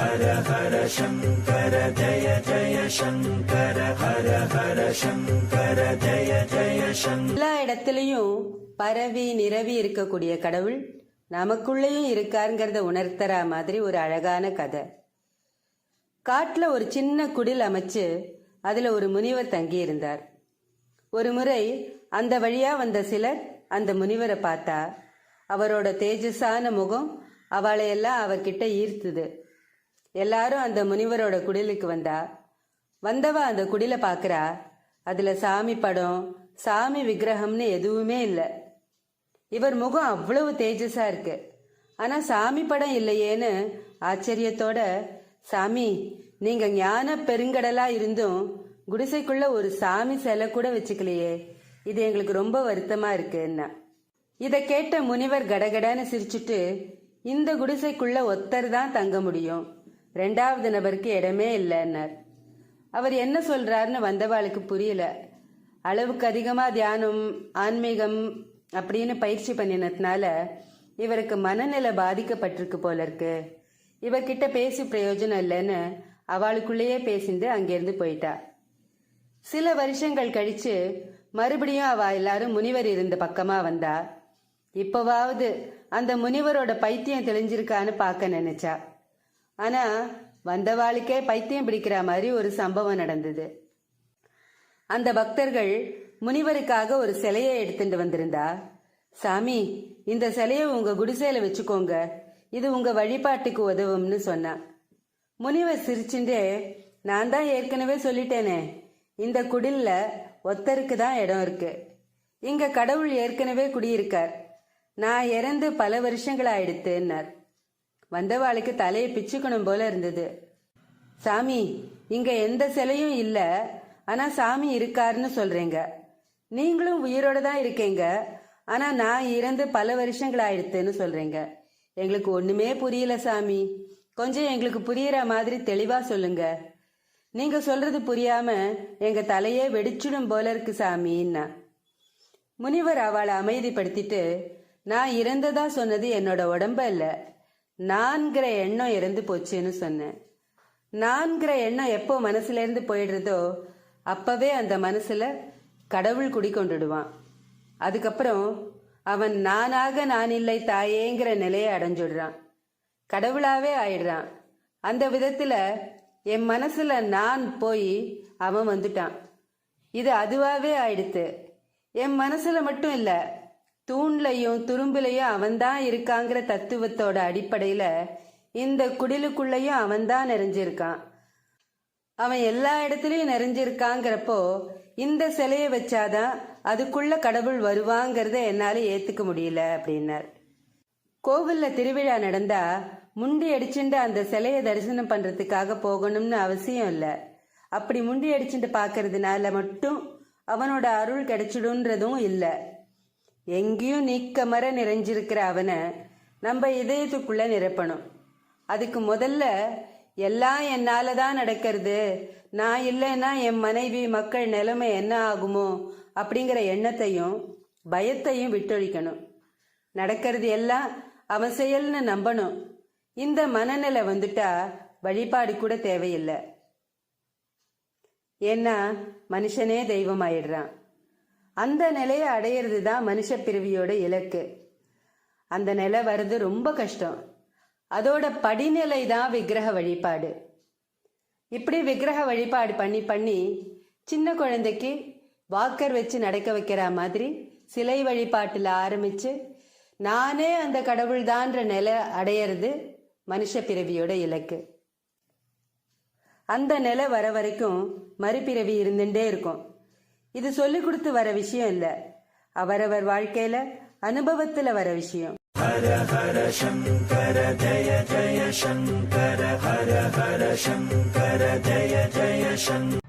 ஹர ஹர சங்கர ஜய ஜய சங்கர ஹர ஹர சங்கர ஜய ஜய சங்கர எல்லா இடத்துலயும் பரவி நிரவி இருக்கக்கூடிய கடவுள் நமக்குள்ளேயும் இருக்காருங்கிறத உணர்த்தற மாதிரி ஒரு அழகான கதை. காட்டுல ஒரு சின்ன குடில் அமைச்சு அதில் ஒரு முனிவர் தங்கியிருந்தார். ஒரு முறை அந்த வழியா வந்த சிலர் அந்த முனிவரை பார்த்தா அவரோட தேஜஸான முகம் அவளையெல்லாம் அவர்கிட்ட ஈர்த்துது. எல்லாரும் அந்த முனிவரோட குடிலுக்கு வந்தா. வந்தவ அந்த குடில பாக்குறா அதுல சாமி படம் சாமி விக்கிரகம்னு எதுவுமே இல்லை. இவர் முகம் அவ்வளவு தேஜஸா இருக்கு. ஆனா சாமி படம் இல்லையேன்னு ஆச்சரியத்தோட சாமி நீங்க ஞான பெருங்கடலா இருந்தும் குடிசைக்குள்ள ஒரு சாமி சிலை கூட வச்சுக்கலையே. இது எங்களுக்கு ரொம்ப வருத்தமா இருக்குன்னா. இத கேட்ட முனிவர் கடகடன்னு சிரிச்சுட்டு இந்த குடிசைக்குள்ள ஒத்தர் தான் தங்க முடியும். ரெண்டாவது நபருக்கு இடமே இல்லைன்னார். அவர் என்ன சொல்றாருன்னு வந்தவாளுக்கு புரியல. அளவுக்கு அதிகமாக தியானம் ஆன்மீகம் அப்படின்னு பயிற்சி பண்ணினதுனால இவருக்கு மனநிலை பாதிக்கப்பட்டிருக்கு போல இருக்கு. இவர்கிட்ட பேசி பிரயோஜனம் இல்லைன்னு அவளுக்குள்ளேயே பேசிந்து அங்கிருந்து போயிட்டா. சில வருஷங்கள் கழிச்சு மறுபடியும் அவ எல்லாரும் முனிவர் இருந்த பக்கமா வந்தா. இப்பவாவது அந்த முனிவரோட பைத்தியம் தெளிஞ்சிருக்கான்னு பார்க்க நினைச்சா. ஆனா வந்தவாளுக்கே பைத்தியம் பிடிக்கிற மாதிரி ஒரு சம்பவம் நடந்தது. அந்த பக்தர்கள் முனிவருக்காக ஒரு சிலையை எடுத்துட்டு வந்திருந்தா சாமி இந்த சிலையை உங்க குடிசையில வச்சுக்கோங்க. இது உங்க வழிபாட்டுக்கு உதவும்னு சொன்னா. முனிவர் சிரிச்சுட்டே நான் தான் ஏற்கனவே சொல்லிட்டேனே. இந்த குடில்ல ஒத்தருக்கு தான் இடம் இருக்கு. இங்க கடவுள் ஏற்கனவே குடியிருக்கார். நான் இறந்து பல வருஷங்கள் ஆயிடுத்துன்னார் வந்தவாளுக்கு தலையை பிச்சுக்கணும் போல இருந்தது. சாமி இங்க எந்த சிலையும் இல்ல. ஆனா சாமி இருக்காருன்னு சொல்றீங்க. நீங்களும் உயிரோட தான் இருக்கீங்க. ஆனா நான் இறந்து பல வருஷங்கள் ஆயிடுத்துன்னு சொல்றீங்க. எங்களுக்கு ஒண்ணுமே புரியல சாமி. கொஞ்சம் எங்களுக்கு புரியற மாதிரி தெளிவா சொல்லுங்க. நீங்க சொல்றது புரியாம எங்க தலையே வெடிச்சிடும் போல இருக்கு சாமின்னா. முனிவர் அவளை அமைதிப்படுத்திட்டு நான் இறந்ததா சொன்னது என்னோட உடம்ப இல்லை நான்கிற எண்ணம் இறந்து போச்சுன்னு சொன்னேன். நான்கிற எண்ணம் எப்போ மனசுல இருந்து போயிடுறதோ அப்பவே அந்த மனசுல கடவுள் குடிக்கொண்டுடுவான் அதுக்கப்புறம் அவன் நானாக நான் இல்லை தாயேங்கிற நிலையை அடைஞ்சுடுறான். கடவுளாவே ஆயிடுறான். அந்த விதத்துல என் மனசுல நான் போய் அவன் வந்துட்டான். இது அதுவாவே ஆயிடுத்து. என் மனசுல மட்டும் இல்லை தூண்லையும் துரும்புலையும் அவன்தான் இருக்காங்கிற தத்துவத்தோட அடிப்படையில இந்த குடிலுக்குள்ளேயும் அவன்தான் நிறைஞ்சிருக்கான். அவன் எல்லா இடத்துலயும் நிறைஞ்சிருக்காங்கிறப்போ இந்த சிலையை வச்சாதான் அதுக்குள்ள கடவுள் வருவாங்கிறத என்னால ஏத்துக்க முடியல அப்படின்னார். கோவில்ல திருவிழா நடந்தா முண்டி அடிச்சுட்டு அந்த சிலையை தரிசனம் பண்றதுக்காக போகணும்னு அவசியம் இல்ல. அப்படி முண்டி அடிச்சுட்டு பாக்குறதுனால மட்டும் அவனோட அருள் கிடைச்சிடும்ன்றதும் இல்லை. எங்கேயும் நீக்கமர நிறைஞ்சிருக்கிற அவனை நம்ம இதயத்துக்குள்ள நிரப்பணும். அதுக்கு முதல்ல எல்லாம் என்னால தான் நடக்கிறது. நான் இல்லைன்னா என் மனைவி மக்கள் நிலைமை என்ன ஆகுமோ அப்படிங்கிற எண்ணத்தையும் பயத்தையும் விட்டொழிக்கணும். நடக்கிறது எல்லாம் அவன் செயல்னு நம்பணும். இந்த மனநிலை வந்துட்டா வழிபாடு கூட தேவையில்லை. ஏன்னா மனுஷனே தெய்வம் ஆயிடுறான் அந்த நிலையை அடையிறது தான் மனுஷ பிறவியோட இலக்கு. அந்த நிலை வர்றது ரொம்ப கஷ்டம். அதோட படிநிலை தான் விக்கிரக வழிபாடு. இப்படி விக்கிரக வழிபாடு பண்ணி பண்ணி சின்ன குழந்தைக்கு வாக்கர் வச்சு நடக்க வைக்கிற மாதிரி சிலை வழிபாட்டில் ஆரம்பித்து நானே அந்த கடவுள்தான்ற நிலை அடையிறது மனுஷ பிறவியோட இலக்கு. அந்த நிலை வர வரைக்கும் மறுபிறவி இருந்துட்டே இருக்கும். இது சொல்லிக் கொடுத்து வர விஷயம் இல்ல. அவரவர் வாழ்க்கையில அனுபவத்துல வர விஷயம். ஹர ஹர சங்கர ஜய ஜய சங்கர ஹர ஹர சங்கர ஜய ஜய சங்கர.